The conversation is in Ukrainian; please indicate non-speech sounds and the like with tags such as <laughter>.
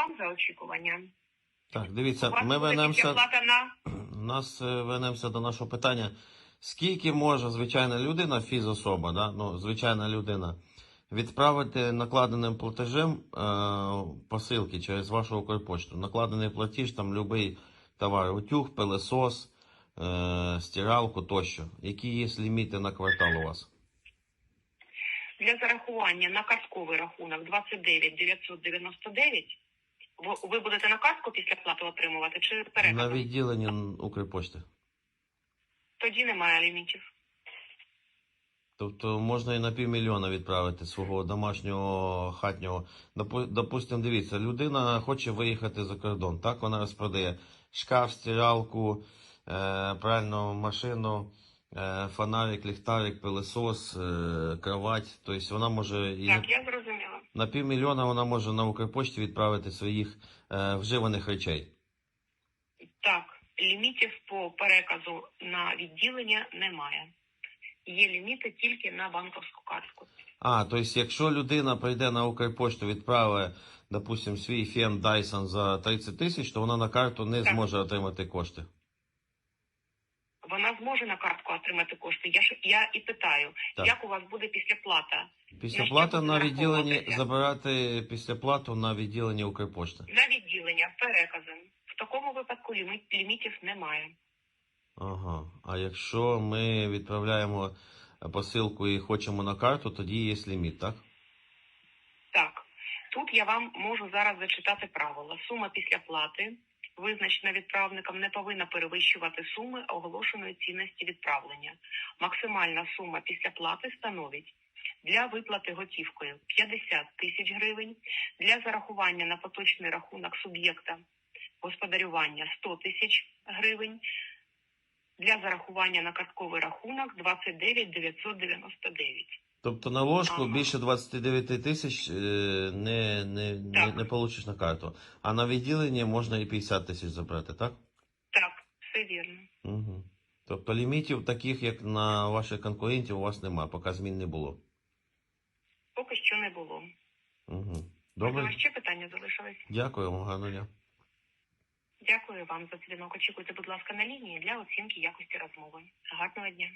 вам за очікування. Так, дивіться, ми вернемося, на <clears throat> нас е, вернемося до нашого питання. Скільки може звичайна людина, фізособа, да? ну, звичайна людина, відправити накладеним платежем е, посилки через вашу Укрпочту? Накладений платіж, там будь-який товар, утюг, пилесос, е, стиралку тощо. Які є ліміти на квартал у вас? для зарахування на картковий рахунок 29 999. Ви, будете на картку після плати отримувати чи На переказом? відділенні Укрпошти. Тоді немає лімітів. Тобто можна і на півмільйона відправити свого домашнього хатнього. Допу- Допустим, дивіться, людина хоче виїхати за кордон. Так вона розпродає шкаф, стиралку, е, пральну машину, е, фонарик, ліхтарик, пилесос, е, кровать. Тобто вона може і Так, я зрозуміла. На півмільйона вона може на Укрпочті відправити своїх е, вживаних речей. Так, лімітів по переказу на відділення немає. Є ліміти тільки на банковську картку. А, тобто, якщо людина прийде на Укрпошту, відправить, допустим, свій фен Dyson за 30 тисяч, то вона на карту не Так. зможе отримати кошти. Вона зможе на картку отримати кошти. Я ж я і питаю, Так. як у вас буде післяплата? Після що плати на відділенні забирати після плату на відділенні Укрпошти. На відділення переказом. В такому випадку лімі- лімітів немає. Ага. А якщо ми відправляємо посилку і хочемо на карту, тоді є ліміт, так? Так, тут я вам можу зараз зачитати правила. Сума після плати, визначена відправником, не повинна перевищувати суми оголошеної цінності відправлення. Максимальна сума після плати становить для виплати готівкою 50 тисяч гривень, для зарахування на поточний рахунок суб'єкта господарювання 100 тисяч гривень, для зарахування на картковий рахунок 29 999. Тобто на ложку Ага. більше 29 тисяч е, не, не, не, не получиш на карту. А на відділенні можна і 50 тисяч забрати, так? Так, все вірно. Угу. Тобто лімітів таких, як на ваших конкурентів, у вас немає, поки змін не було. Поки що не було. Угу. Можливо, Добре, ще питання залишились? дякую вам, гарного дня. Дякую вам за дзвінок. Очікуйте, будь ласка, на лінії для оцінки якості розмови. Гарного дня.